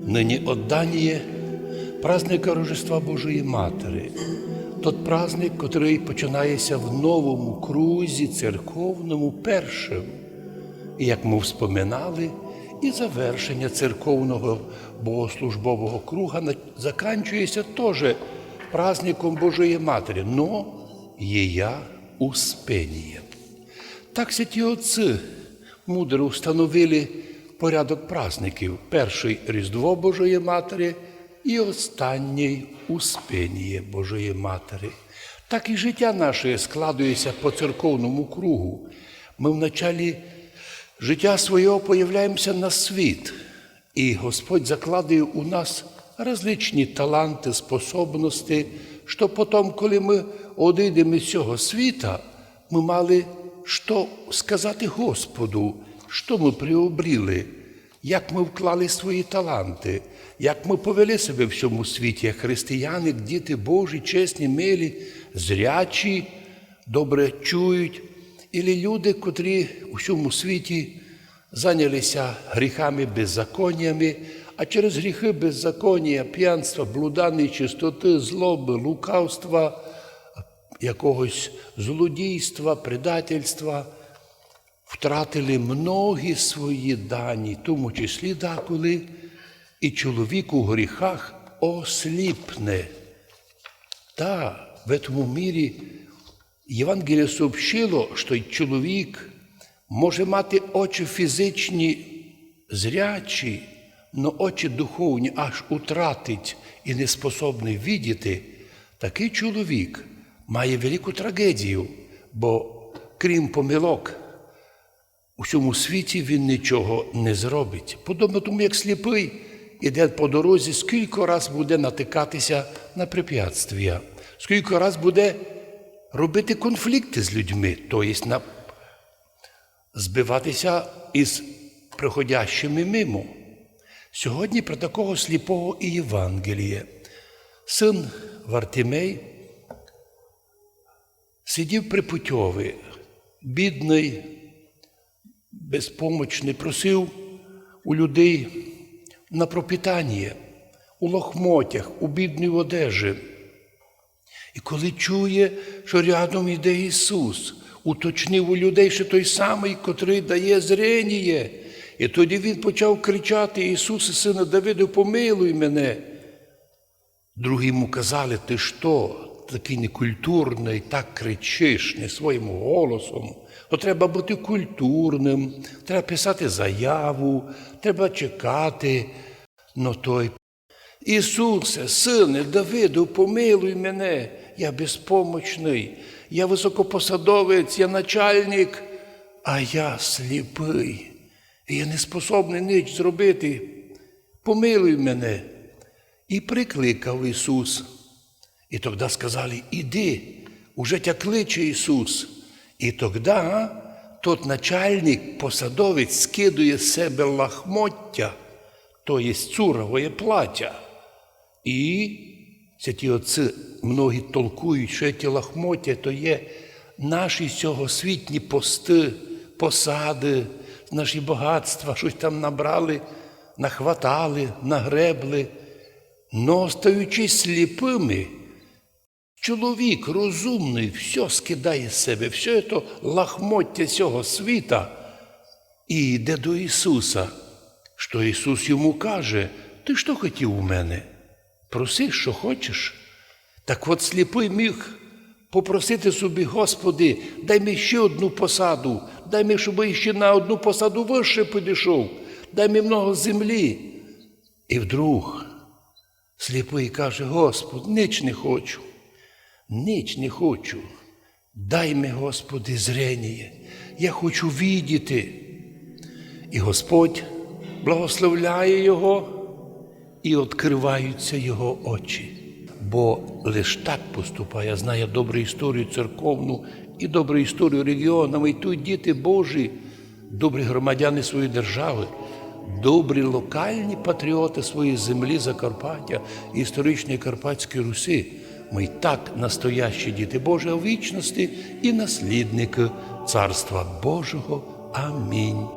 Нині отдання праздника Рождества Божої Матері. Тот праздник, який починається в новому крузі церковному першим. І як ми вспоминали, і завершення церковного богослужбового круга заканчується теж праздником Божої Матері, но їя успеніє. Так святі отці мудро встановили порядок праздників. Перший Різдво Божої Матері і останній Успеніє Божої Матері. Так і життя наше складується по церковному кругу. Ми в началі життя свого появляємося на світ, і Господь закладає у нас различні таланти, способності, що потім, коли ми одійдемо з цього світа, ми мали що сказати Господу, що ми приобріли, як ми вклали свої таланти, як ми повели себе в цьому світі, як християни, діти Божі, чесні, милі, зрячі, добре чують, і люди, котрі у цьому світі зайнялися гріхами, беззаконнями, а через гріхи беззаконня, п'янства, блуда, нечистоти, злоби, лукавства, якогось злодійства, предательства, втратили многі свої дані, в тому числі деколи і чоловік у гріхах осліпне. Та в цьому мірі Євангеліє сообщило, що чоловік може мати очі фізичні зрячі, но очі духовні аж утратить і не способний видіти, такий чоловік має велику трагедію, бо крім помилок, у цьому світі він нічого не зробить. Подобно тому, як сліпий іде по дорозі, скільки раз буде натикатися на препятствия, скільки раз буде робити конфлікти з людьми, тобто на... збиватися із приходящими мимо. Сьогодні про такого сліпого і Євангеліє. Син Вартимей сидів припутьовий, бідний, безпомочний, просив у людей на пропитання, у лохмотях, у бідній одежі. І коли чує, що рядом йде Ісус, уточнив у людей, що той самий, котрий дає зрення. І тоді він почав кричати: Ісусе, сина Давиду, помилуй мене. Другі йому казали, ти що, такий некультурний, так кричиш не своїм голосом. То треба бути культурним, треба писати заяву, треба чекати. Но той Ісусе, сине Давиду, помилуй мене, я безпомочний, я високопосадовець, я начальник, а я сліпий, і я не способний ніч зробити. Помилуй мене. І прикликав Ісус. І тоді сказали, іди, уже тя кличе Ісус. І тоді тот начальник, посадовець, скидує з себе лахмоття, то є цурове плаття. І святі отці многі толкують, що ті лахмоття то є наші сьогосвітні пости, посади, наші багатства, щось там набрали, нахватали, нагребли. Но стаючи сліпими, чоловік розумний все скидає з себе, все це лахмоття цього світа і йде до Ісуса. Що Ісус йому каже, ти що хотів у мене? Проси, що хочеш. Так от сліпий міг попросити собі, Господи, дай мені ще одну посаду, дай мені, щоб ще на одну посаду вище підійшов, дай мені много землі. І вдруг сліпий каже, Господи, ніч не хочу, ніч не хочу. Дай мені, Господи, зрення, я хочу відіти. І Господь благословляє його і відкриваються його очі. Бо лише так поступає, знає добру історію церковну і добру історію регіонами. І тут діти Божі, добрі громадяни своєї держави, добрі локальні патріоти своєї землі Закарпаття, історичної Карпатської Руси. Ми й так настоящі діти Божі вічності і наслідники Царства Божого. Амінь.